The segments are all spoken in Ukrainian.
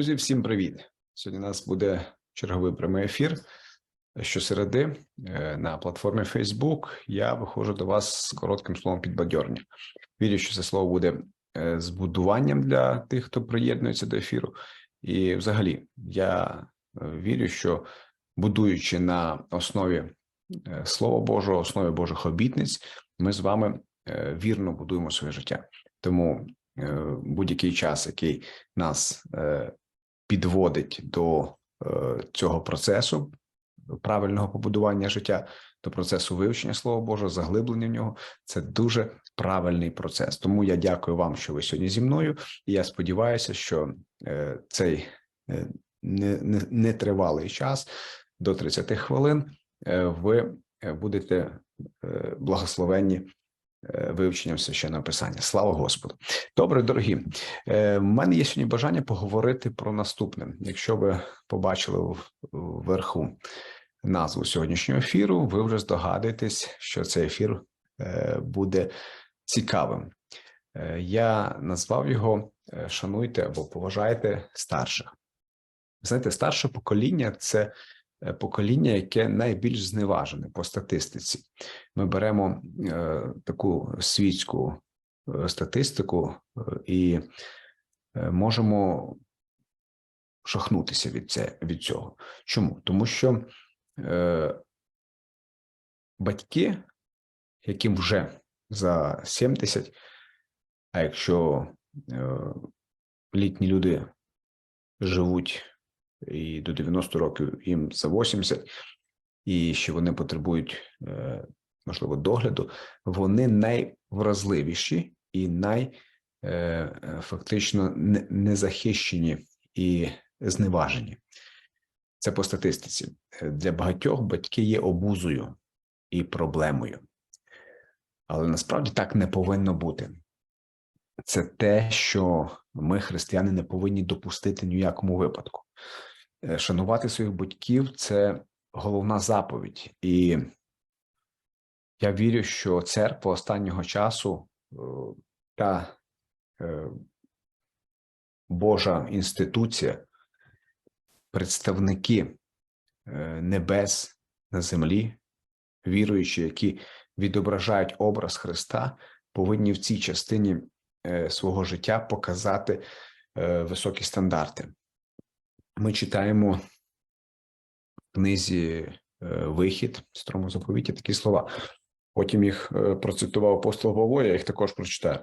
Друзі, всім привіт! Сьогодні у нас буде черговий прямий ефір. Щосереди е, на платформі Facebook я виходжу до вас з коротким словом підбадьорення. Вірю, що це слово буде е, збудуванням для тих, хто приєднується до ефіру. І, взагалі, я е, вірю, що будуючи на основі Слова Божого, основі Божих обітниць, ми з вами вірно будуємо своє життя. Тому будь-який час, який нас підводить до цього процесу правильного побудування життя, до процесу вивчення слова Божого, заглиблення в нього це дуже правильний процес. Тому я дякую вам, що ви сьогодні зі мною, і я сподіваюся, що цей нетривалий час до 30 хвилин ви будете благословенні Е, вивченням священного писання. Слава Господу! Добре, дорогі. Е, мене є сьогодні бажання поговорити про наступне. Якщо ви побачили вверху назву сьогоднішнього ефіру, ви вже здогадуєтесь, що цей ефір е, буде цікавим. Я назвав його Шануйте або поважайте старших. Знаєте, старше покоління це Е, покоління, яке найбільш зневажене по статистиці. Ми беремо е, таку світську е, статистику і можемо шахнутися від це, від цього. Чому? Тому що батьки, яким вже за 70, а якщо літні люди живуть і до 90 років їм за 80, і що вони потребують, е, можливо, догляду, вони найвразливіші і най е, фактично незахищені і зневажені. Це по статистиці. Для багатьох батьки є обузою і проблемою. Але насправді так не повинно бути. Це те, що ми, християни, не повинні допустити ніякому випадку. Е, шанувати своїх батьків це головна заповідь, і я вірю, що церква останнього часу е, та е, Божа інституція, представники небес на землі, віруючі, які відображають образ Христа, повинні в цій частині свого життя показати високі стандарти ми читаємо в книзі е, Вихід в старому заповіті такі слова. Потім їх е, процитував апостол Павло, я їх також прочитаю.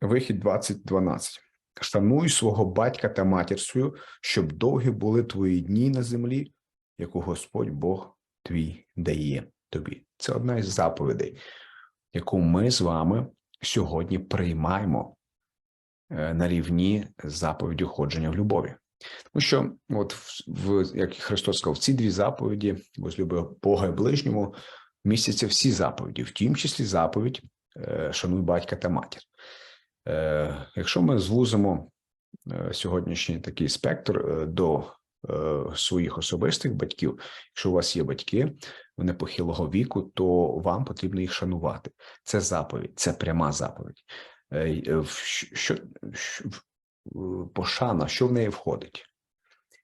Вихід 20.12. Шануй свого батька та матір свою, щоб довгі були твої дні на землі, яку Господь Бог твій дає тобі. Це одна із заповідей, яку ми з вами сьогодні приймаємо е, на рівні заповіді ходження в любові. Тому що, от в як Христос сказав, ці дві заповіді, возлюби Бога і ближньому, містяться всі заповіді, в тім числі заповідь е, шануй батька та матір. Е, якщо ми звузимо е, сьогоднішній такий спектр до своїх особистих батьків, якщо у вас є батьки, вони похилого віку, то вам потрібно їх шанувати. Це заповідь, це пряма заповідь. Що, пошана, що в неї входить?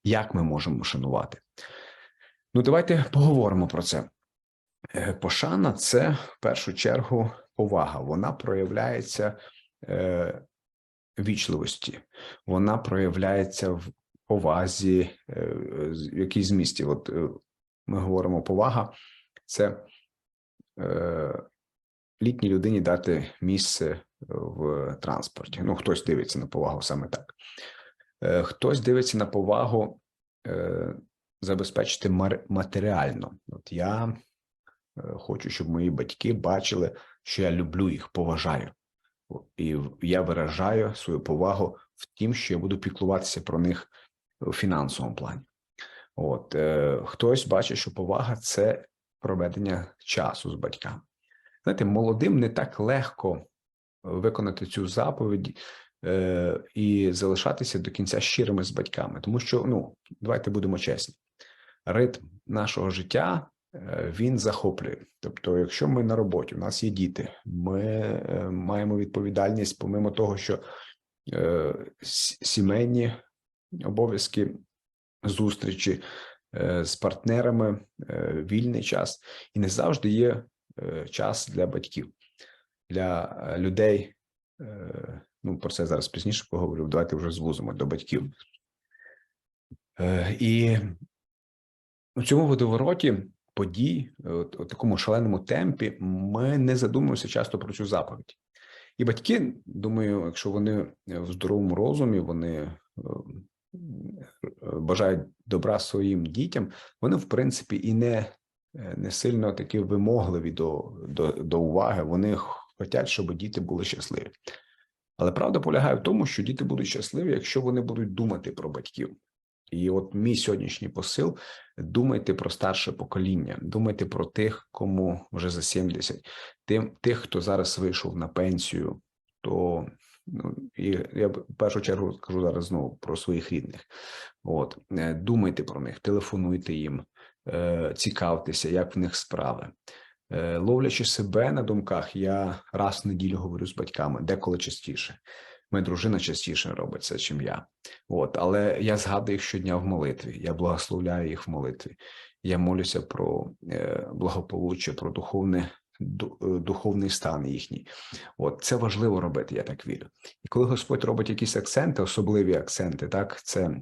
Як ми можемо шанувати? Ну, давайте поговоримо про це. Е, пошана це в першу чергу повага. Вона проявляється е, вічливості, вона проявляється в повазі, е, в якійсь змісті. От е, ми говоримо повага, це е, літній людині дати місце в транспорті. Ну, хтось дивиться на повагу саме так. Е, хтось дивиться на повагу е, забезпечити матеріально. От я е, хочу, щоб мої батьки бачили, що я люблю їх, поважаю. І я виражаю свою повагу в тім, що я буду піклуватися про них у фінансовому плані. От е, хтось бачить, що повага це проведення часу з батьками. Знаєте, молодим не так легко виконати цю заповідь е, і залишатися до кінця щирими з батьками, тому що ну давайте будемо чесні, ритм нашого життя е, він захоплює. Тобто, якщо ми на роботі, у нас є діти, ми е, маємо відповідальність, помимо того, що е, сімейні обов'язки, зустрічі з партнерами, вільний час, і не завжди є час для батьків, для е, людей. е, Ну, про це зараз пізніше поговорю. Давайте вже звузимо до батьків. Е, І у цьому водовороті подій, у такому шаленому темпі, ми не задумуємося часто про цю заповідь. І батьки, думаю, якщо вони в здоровому розумі, вони бажають добра своїм дітям, вони, в принципі, і не, не сильно такі вимогливі до, до, до уваги. Вони хочуть, щоб діти були щасливі. Але правда полягає в тому, що діти будуть щасливі, якщо вони будуть думати про батьків. І от мій сьогоднішній посил: думайте про старше покоління, думайте про тих, кому вже за 70, тим тих, хто зараз вийшов на пенсію. То ну і я в першу чергу скажу зараз знову про своїх рідних. От е, думайте про них, телефонуйте їм, е, цікавтеся, як в них справи. Е, Ловлячи себе на думках, я раз в неділю говорю з батьками, деколи частіше. Моя дружина частіше робить це, чим я. От, але я згадую їх щодня в молитві. Я благословляю їх в молитві. Я молюся про е, благополуччя, про духовне ду- е, духовний стан їхній. От це важливо робити, я так вірю. І коли Господь робить якісь акценти, особливі акценти, так це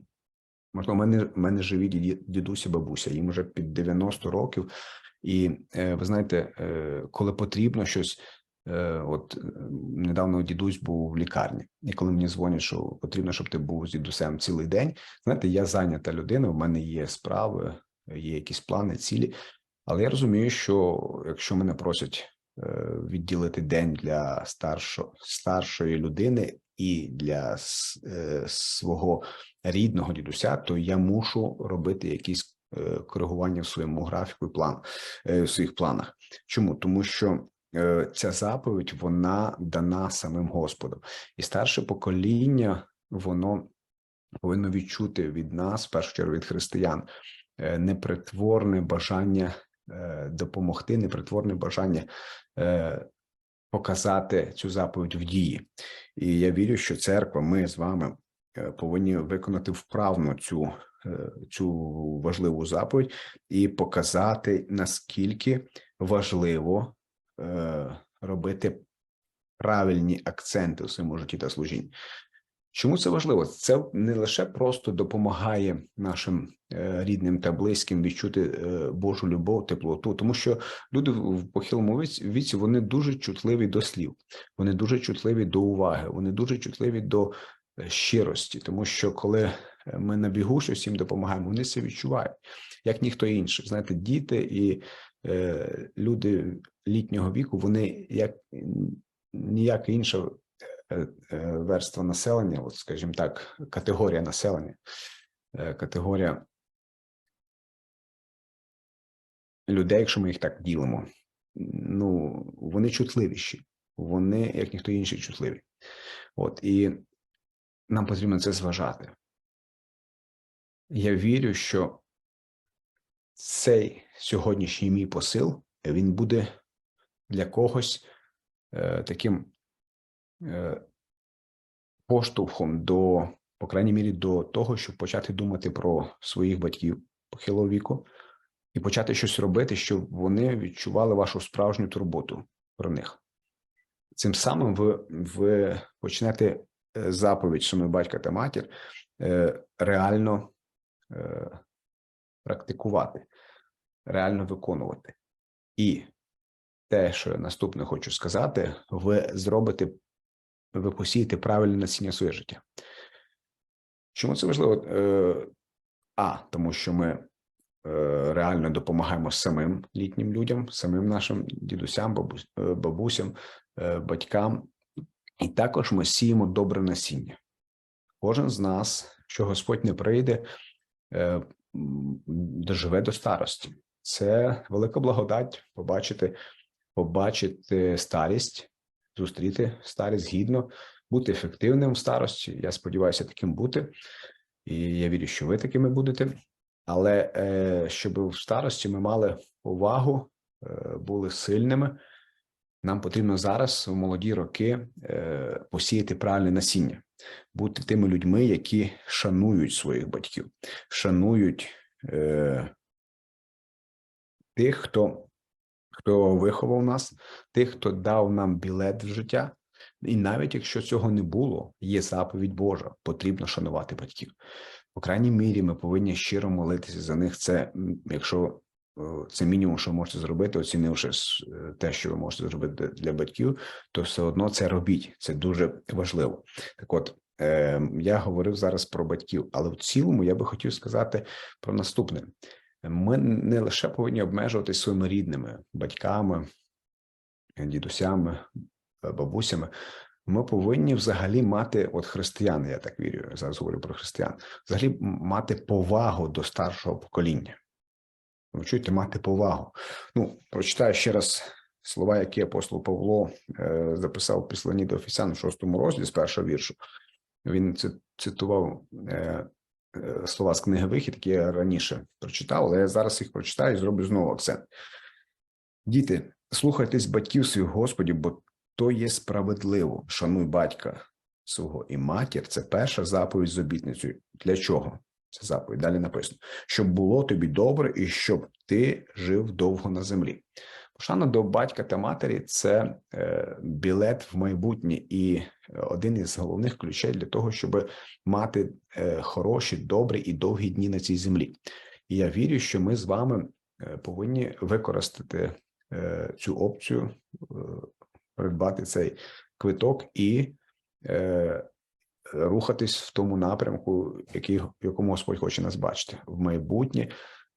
можливо, в мене, в мене живі діді- дідусь і бабуся, їм вже під 90 років. І е, ви знаєте, е, коли потрібно щось. Е, От недавно дідусь був в лікарні, і коли мені дзвонять, що потрібно, щоб ти був з дідусем цілий день. Знаєте, я зайнята людина, в мене є справи, є якісь плани, цілі. Але я розумію, що якщо мене просять відділити день для старшо, старшої людини і для свого рідного дідуся, то я мушу робити якісь коригування в своєму графіку і план е, в своїх планах. Чому? Тому що е, ця заповідь вона дана самим Господом, і старше покоління воно повинно відчути від нас, в першу чергу від християн, е, непритворне бажання е, допомогти, непритворне бажання е, показати цю заповідь в дії. І я вірю, що церква, ми з вами е, повинні виконати вправно цю, е, цю важливу заповідь і показати, наскільки важливо е, робити правильні акценти у своєму житті та служінні. Чому це важливо? Це не лише просто допомагає нашим е, рідним та близьким відчути е, Божу любов, теплоту, тому що люди в похилому віці- вони дуже чутливі до слів, вони дуже чутливі до уваги, вони дуже чутливі до е, щирості, тому що коли е, ми на бігу щось їм допомагаємо, вони це відчувають, як ніхто інший. Знаєте, діти і е, люди літнього віку, вони як ніяка інша е, е, верства населення, от скажімо так, категорія населення, е, категорія людей, якщо ми їх так ділимо, ну вони чутливіші, вони, як ніхто інший, чутливі. От і нам потрібно це зважати. Я вірю, що цей сьогоднішній мій посил він буде для когось е, таким е, поштовхом до, по крайній мірі, до того, щоб почати думати про своїх батьків похилого віку і почати щось робити, щоб вони відчували вашу справжню турботу про них. Цим самим ви, ви почнете е, заповідь суми батька та матір е, реально практикувати, реально виконувати. І те, що я наступне хочу сказати, ви зробите, ви посієте правильне насіння своє життя. Чому це важливо? Е, А, тому що ми е, реально допомагаємо самим літнім людям, самим нашим дідусям, е, бабусям, е, батькам, і також ми сіємо добре насіння. Кожен з нас, що Господь не прийде, е, доживе до старості. Це велика благодать побачити, побачити старість, зустріти старість гідно, бути ефективним в старості. Я сподіваюся, таким бути, і я вірю, що ви такими будете. Але е, щоб в старості ми мали увагу, е, були сильними. Нам потрібно зараз у молоді роки е, посіяти правильне насіння. Бути тими людьми, які шанують своїх батьків, шанують е, тих, хто, хто виховав нас, тих, хто дав нам білет в життя. І навіть якщо цього не було, є заповідь Божа, потрібно шанувати батьків. По крайній мірі, ми повинні щиро молитися за них. Це якщо це мінімум, що ви можете зробити, оцінивши е, те, що ви можете зробити для- батьків, то все одно це робіть. Це дуже важливо. Так, от е, я говорив зараз про батьків, але в цілому я би хотів сказати про наступне: ми не лише повинні обмежуватись своїми рідними батьками, дідусями, е, бабусями. Ми повинні взагалі мати, от християни, я так вірю, зараз говорю про християн, взагалі мати повагу до старшого покоління. Ви мати повагу. Ну, прочитаю ще раз слова, які апостол Павло е, записав в післанні до Офісян в шостому розділі з першого віршу. Він цитував е, е, слова з книги Вихід, які я раніше прочитав, але я зараз їх прочитаю і зроблю знову акцент. Діти, слухайтесь батьків своїх Господів, бо то є справедливо. Шануй батька свого і матір. Це перша заповідь з обітницею. Для чого? Це заповідь. Далі написано, щоб було тобі добре і щоб ти жив довго на землі. Пошана до батька та матері це е, білет в майбутнє і е, один із головних ключей для того, щоб мати е, хороші, добрі і довгі дні на цій землі. І я вірю, що ми з вами повинні використати цю опцію, придбати цей квиток і рухатись в тому напрямку, який, якому Господь хоче нас бачити в майбутнє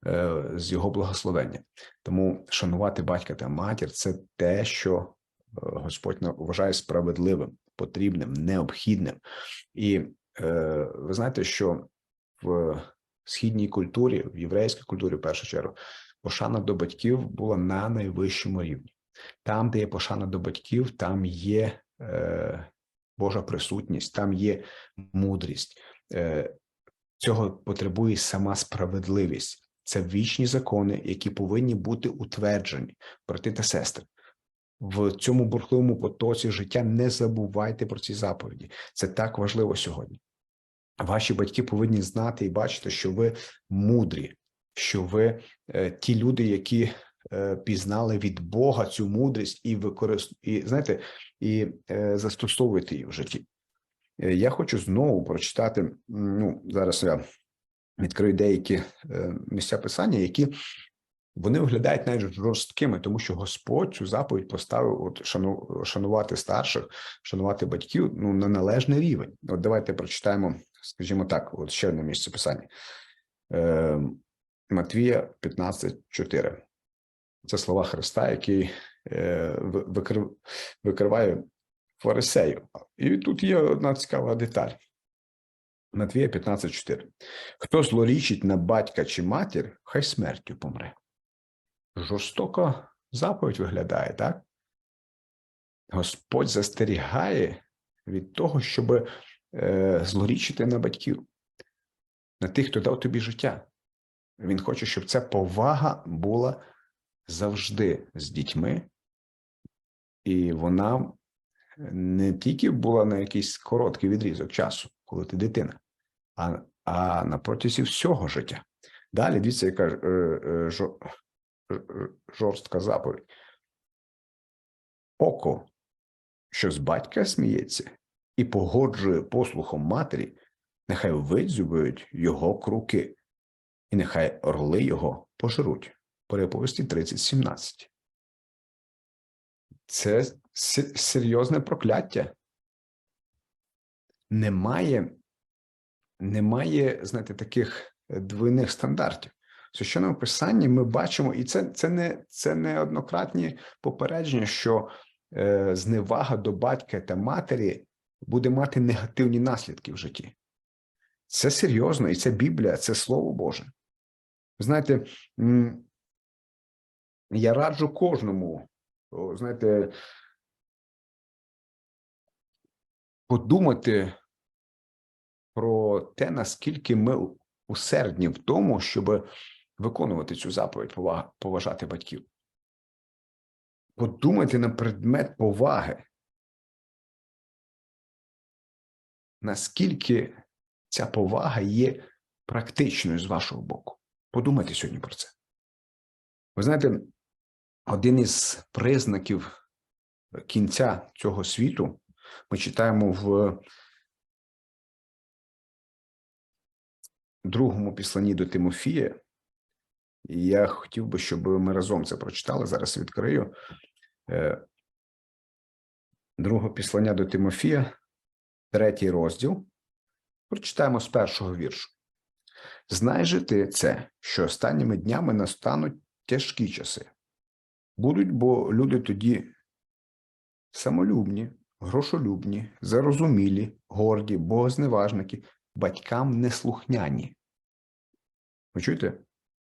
е, з його благословення. Тому шанувати батька та матір це те, що е, Господь вважає справедливим, потрібним, необхідним. І е, ви знаєте, що в східній культурі, в єврейській культурі, в першу чергу, пошана до батьків була на найвищому рівні. Там, де є пошана до батьків, там є Божа присутність, там є мудрість. Е, цього потребує сама справедливість. Це вічні закони, які повинні бути утверджені, брати та сестри. В цьому бурхливому потоці життя не забувайте про ці заповіді. Це так важливо сьогодні. Ваші батьки повинні знати і бачити, що ви мудрі, що ви е, ті люди, які пізнали від Бога цю мудрість і використ... і знаєте, і е, застосовуєте її в житті. Е, Я хочу знову прочитати. Ну зараз я відкрию деякі е, місця писання, які вони виглядають навіть жорсткими, тому що Господь цю заповідь поставив от шану, шанувати старших, шанувати батьків ну на належний рівень. От давайте прочитаємо, скажімо так, от ще одне місце писання. Е, Матвія 15.4. Це слова Христа, який е, викриває фарисею. І тут є одна цікава деталь. Матвія 15.4. Хто злорічить на батька чи матір, хай смертю помре. Жорстоко заповідь виглядає, так? Господь застерігає від того, щоб е, злорічити на батьків, на тих, хто дав тобі життя. Він хоче, щоб ця повага була завжди з дітьми, і вона не тільки була на якийсь короткий відрізок часу, коли ти дитина, а, а на протязі всього життя. Далі дивіться, яка е, е, е, е, жорстка заповідь. Око, що з батька сміється і погоджує послухом матері, нехай видзюбують його круки, і нехай орли його пожруть. Переповісті 30.17. Це серйозне прокляття. Немає, немає, знаєте, таких е, двойних стандартів. В священному писанні ми бачимо, і це, це не це неоднократні попередження, що е, зневага до батька та матері буде мати негативні наслідки в житті. Це серйозно, і це Біблія, це Слово Боже. Знаєте, я раджу кожному, знаєте, подумати про те, наскільки ми усердні в тому, щоб виконувати цю заповідь, поважати батьків. Подумайте на предмет поваги. наскільки ця повага є практичною з вашого боку. Подумайте сьогодні про це. Ви знаєте, один із признаків кінця цього світу ми читаємо в другому післанні до Тимофія. І я хотів би, щоб ми разом це прочитали. Зараз відкрию. Е, Друге післання до Тимофія, третій розділ. Прочитаємо з першого віршу. Знай же ти це, що останніми днями настануть тяжкі часи. Будуть, бо люди тоді самолюбні, грошолюбні, зарозумілі, горді, богозневажники, батькам неслухняні. Ви чуєте?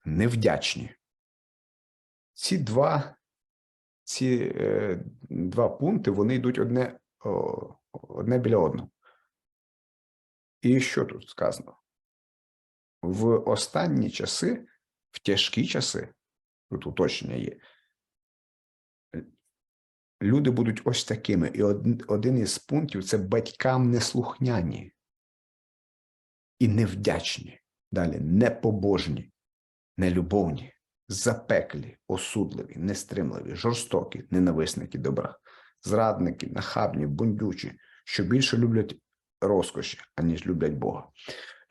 Невдячні. Ці два, ці е, два пункти вони йдуть одне, о, одне біля одного. І що тут сказано? В останні часи, в тяжкі часи, тут уточнення є, люди будуть ось такими. І один, із пунктів це батькам неслухняні і невдячні. Далі непобожні, нелюбовні, запеклі, осудливі, нестримливі, жорстокі, ненависники добра, зрадники, нахабні, бундючі, що більше люблять розкоші, аніж люблять Бога.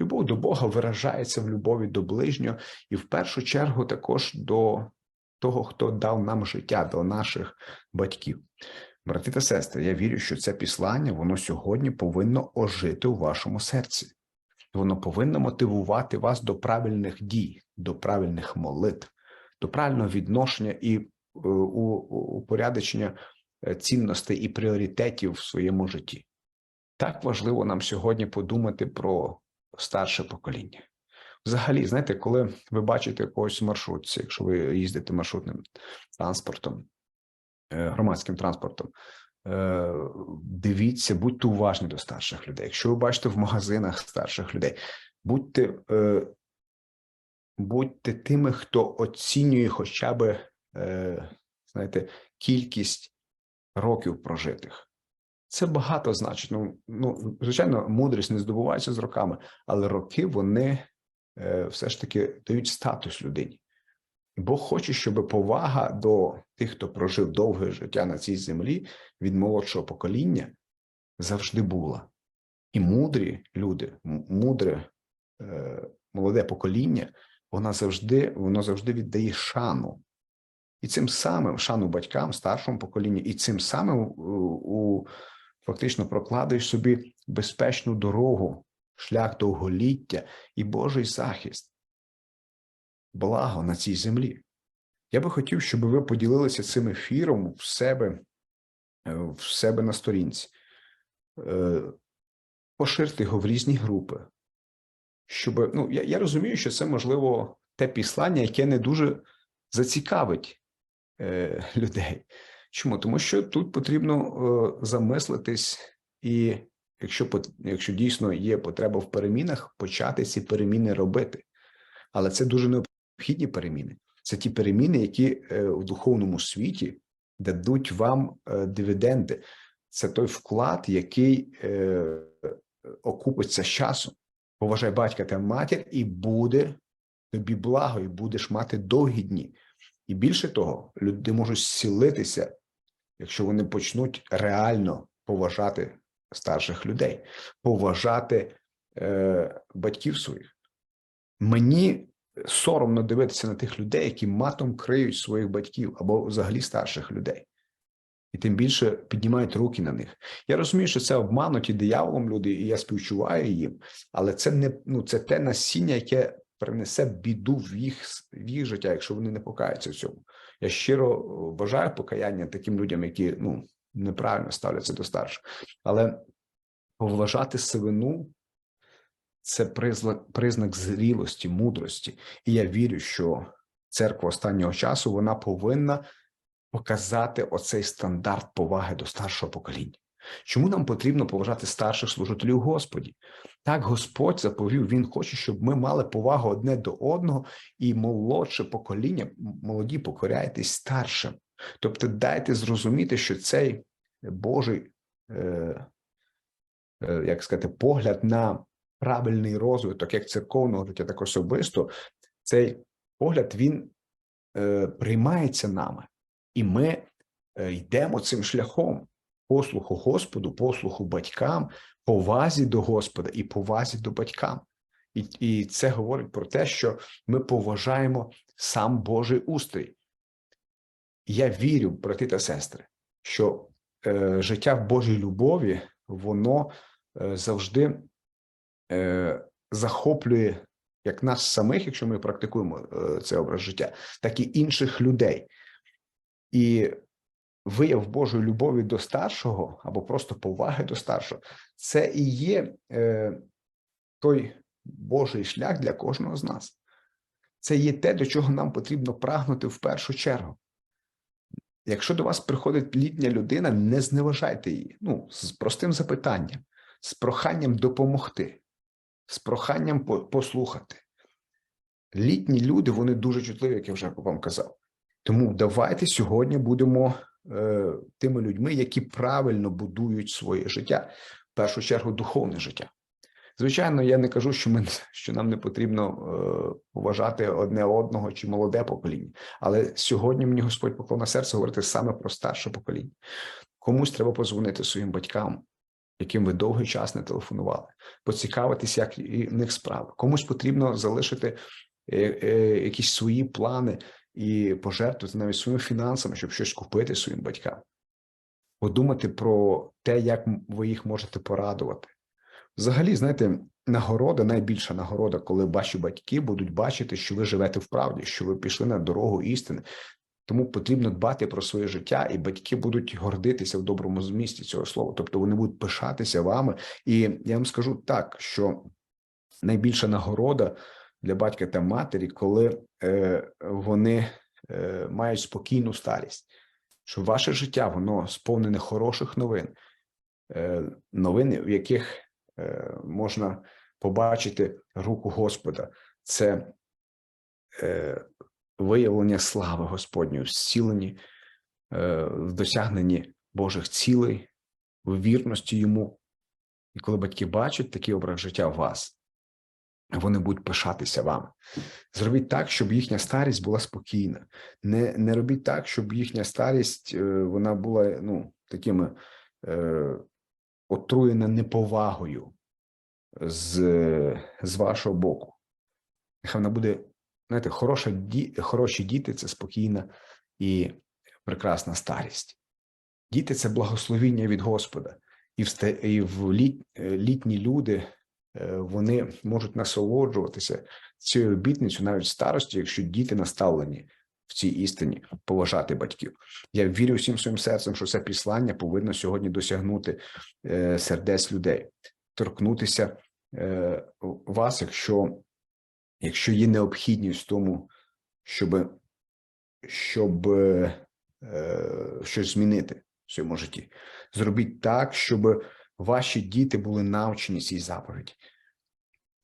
Любов до Бога виражається в любові до ближнього і в першу чергу також до того, хто дав нам життя, до наших батьків. Брати та сестри, я вірю, що це післання, воно сьогодні повинно ожити у вашому серці. Воно повинно мотивувати вас до правильних дій, до правильних молитв, до правильного відношення і е, упорядочення е, цінностей і пріоритетів в своєму житті. Так важливо нам сьогодні подумати про старше покоління. Взагалі, знаєте, коли ви бачите когось маршрутці, якщо ви їздите маршрутним транспортом, е, громадським транспортом, е, дивіться, будьте уважні до старших людей. Якщо ви бачите в магазинах старших людей, будьте, е, будьте тими, хто оцінює хоча б, знаєте, кількість років прожитих. Це багато значить. Ну, ну, звичайно, мудрість не здобувається з роками, але роки вони все ж таки дають статус людині. Бог хоче, щоб повага до тих, хто прожив довге життя на цій землі від молодшого покоління завжди була. І мудрі люди, мудре е, молоде покоління, вона завжди, воно завжди віддає шану. І цим самим шану батькам, старшому поколінню, і цим самим у, у фактично прокладаєш собі безпечну дорогу, шлях довголіття і Божий захист, благо на цій землі. Я би хотів, щоб ви поділилися цим ефіром в себе, е, в себе на сторінці. Е, Поширте його в різні групи. Щоб, ну, я, я розумію, що це можливо те післання, яке не дуже зацікавить е, людей. Чому? Тому що тут потрібно е, замислитись, і якщо якщо дійсно є потреба в перемінах, почати ці переміни робити. Але це дуже необхідні переміни. Це ті переміни, які е, в духовному світі дадуть вам е, дивіденди. Це той вклад, який е, окупиться з часом. Поважай батька та матір, і буде тобі благо, і будеш мати довгі дні. І більше того, люди можуть зцілитися, якщо вони почнуть реально поважати старших людей, поважати е, батьків своїх. Мені соромно дивитися на тих людей, які матом криють своїх батьків або взагалі старших людей. І тим більше піднімають руки на них. Я розумію, що це обмануті дияволом люди, і я співчуваю їм, але це не ну це те насіння, яке принесе біду в їх в їх життя, якщо вони не покаються в цьому. Я щиро бажаю покаяння таким людям, які ну неправильно ставляться до старших, але поважати сивину це признак, зрілості, мудрості. І я вірю, що церква останнього часу вона повинна показати оцей стандарт поваги до старшого покоління. Чому нам потрібно поважати старших служителів Господі? Так Господь заповів, Він хоче, щоб ми мали повагу одне до одного, і молодше покоління, молоді покоряйтесь старшим. Тобто, дайте зрозуміти, що цей Божий е, е, як сказати, погляд на правильний розвиток як церковного життя, так особисто, цей погляд він е, приймається нами, і ми е, йдемо цим шляхом послуху Господу, послуху батькам, повазі до Господа і повазі до батькам. І, і це говорить про те, що ми поважаємо сам Божий устрій. Я вірю, брати та сестри, що е, життя в Божій любові, воно е, завжди е, захоплює як нас самих, якщо ми практикуємо е, цей образ життя, так і інших людей. І вияв Божої любові до старшого або просто поваги до старшого, це і є е, той Божий шлях для кожного з нас. Це є те, до чого нам потрібно прагнути в першу чергу. Якщо до вас приходить літня людина, не зневажайте її. Ну, з простим запитанням, з проханням допомогти, з проханням послухати. Літні люди, вони дуже чутливі, як я вже вам казав. Тому давайте сьогодні будемо е, тими людьми, які правильно будують своє життя, в першу чергу духовне життя. Звичайно, я не кажу, що ми що нам не потрібно е, поважати одне одного чи молоде покоління, але сьогодні мені Господь поклав на серце говорити саме про старше покоління. Комусь треба позвонити своїм батькам, яким ви довгий час не телефонували, поцікавитися, як і в них справи. Комусь потрібно залишити е, е, якісь свої плани і пожертвувати навіть своїми фінансами, щоб щось купити своїм батькам. Подумати про те, як ви їх можете порадувати. Взагалі, знаєте, нагорода, найбільша нагорода, коли ваші батьки будуть бачити, що ви живете в правді, що ви пішли на дорогу істини. Тому потрібно дбати про своє життя, і батьки будуть гордитися в доброму змісті цього слова. Тобто вони будуть пишатися вами. І я вам скажу так, що найбільша нагорода для батька та матері, коли е, вони е, мають спокійну старість, що ваше життя воно сповнене хороших новин, е, новини, в яких можна побачити руку Господа. Це е, виявлення слави Господньої зціленні, е, в досягненні Божих цілей, в вірності йому. І коли батьки бачать такий образ життя в вас, вони будуть пишатися вами. Зробіть так, щоб їхня старість була спокійна. Не, не робіть так, щоб їхня старість е, вона була ну, такими е, отруєна неповагою з, з вашого боку. Нехай вона буде, знаєте, хороша ді, хороші діти це спокійна і прекрасна старість. Діти це благословіння від Господа. І в, і в літ, літні люди е, вони можуть насолоджуватися цією обітницею навіть в старості, якщо діти наставлені в цій істині поважати батьків. Я вірю всім своїм серцем, що це післання повинно сьогодні досягнути е, сердець людей, торкнутися е, вас, якщо, якщо є необхідність в тому, щоб, щоб е, щось змінити в своєму житті. Зробіть так, щоб ваші діти були навчені цій заповіді.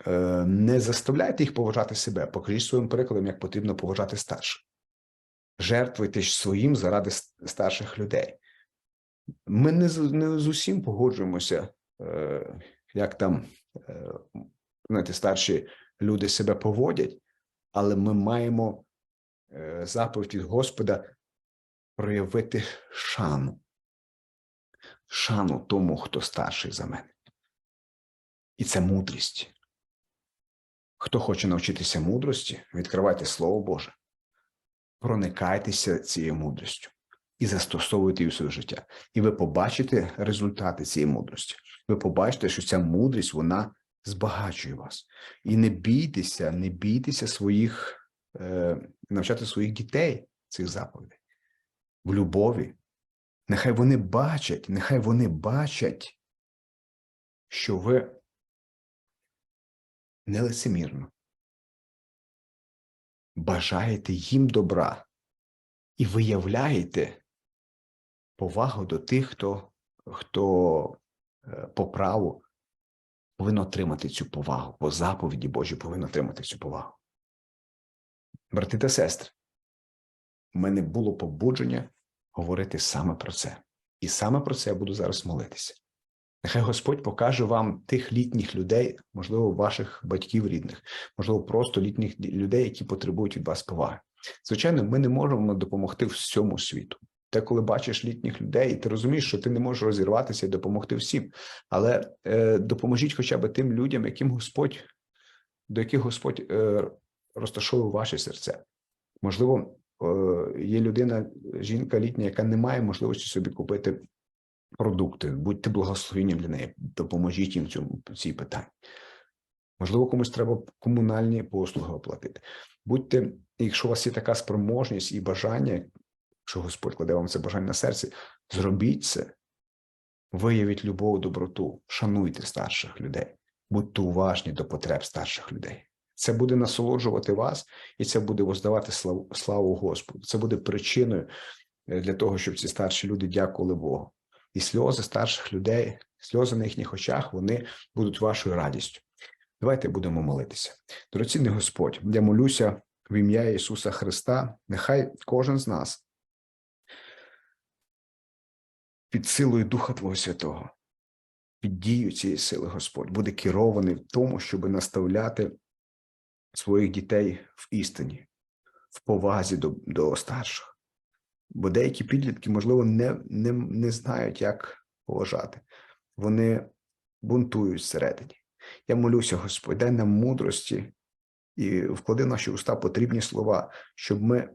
Е, Не заставляйте їх поважати себе, покажіть своїм прикладом, як потрібно поважати старших. Жертвуйте своїм заради старших людей. Ми не з, не з усім погоджуємося, е, як там е, знаєте, старші люди себе поводять, але ми маємо е, заповідь від Господа проявити шану. Шану тому, хто старший за мене. І це мудрість. Хто хоче навчитися мудрості, відкривайте Слово Боже, проникайтеся цією мудрістю і застосовуйте її в своє життя. І ви побачите результати цієї мудрості. Ви побачите, що ця мудрість вона збагачує вас. І не бійтеся, не бійтеся своїх е, навчати своїх дітей цих заповідей в любові. Нехай вони бачать, нехай вони бачать, що ви нелицемірно бажаєте їм добра і виявляєте повагу до тих, хто, хто е, по праву повинен отримати цю повагу, по заповіді Божій повинен отримати цю повагу. Брати та сестри, в мене було побудження говорити саме про це. І саме про це я буду зараз молитися. Нехай Господь покаже вам тих літніх людей, можливо, ваших батьків рідних, можливо, просто літніх людей, які потребують від вас поваги. Звичайно, ми не можемо допомогти всьому світу. Те, коли бачиш літніх людей, ти розумієш, що ти не можеш розірватися і допомогти всім. Але е, допоможіть хоча б тим людям, яким Господь, до яких Господь е, розташовує ваше серце. Можливо, е, є людина, жінка літня, яка не має можливості собі купити продукти. Будьте благословенням для неї, допоможіть їм в цьому цій питанні. Можливо, комусь треба комунальні послуги оплатити. Будьте, якщо у вас є така спроможність і бажання, якщо Господь кладе вам це бажання на серці, зробіть це, виявіть любов, доброту, шануйте старших людей, будьте уважні до потреб старших людей. Це буде насолоджувати вас, і це буде воздавати славу, славу Господу. Це буде причиною е, для того, щоб ці старші люди дякували Богу. І сльози старших людей, сльози на їхніх очах, вони будуть вашою радістю. Давайте будемо молитися. Дорогоцінний Господь, я молюся в ім'я Ісуса Христа. Нехай кожен з нас під силою Духа Твого Святого, під дією цієї сили, Господь, буде керований в тому, щоб наставляти своїх дітей в істині, в повазі до, до старших. Бо деякі підлітки, можливо, не, не, не знають, як поважати. Вони бунтують всередині. Я молюся, Господь, дай нам мудрості і вклади в наші уста потрібні слова, щоб ми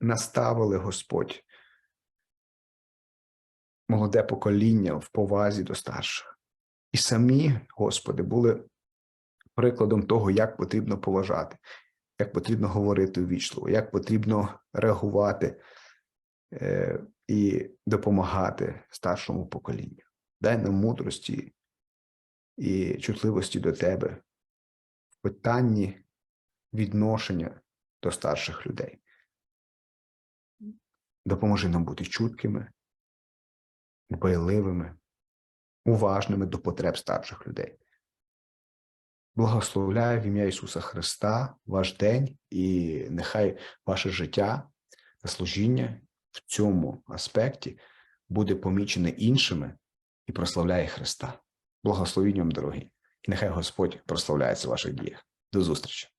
наставили, Господь, молоде покоління в повазі до старших. І самі, Господи, були прикладом того, як потрібно поважати, як потрібно говорити ввічливо, як потрібно реагувати і допомагати старшому поколінню. Дай нам мудрості і чутливості до тебе в питанні відношення до старших людей. Допоможи нам бути чуткими, дбайливими, уважними до потреб старших людей. Благословляю в ім'я Ісуса Христа ваш день, і нехай ваше життя служіння в цьому аспекті буде помічене іншими і прославляє Христа. Благословінням, дорогі, і нехай Господь прославляється в ваших діях. До зустрічі!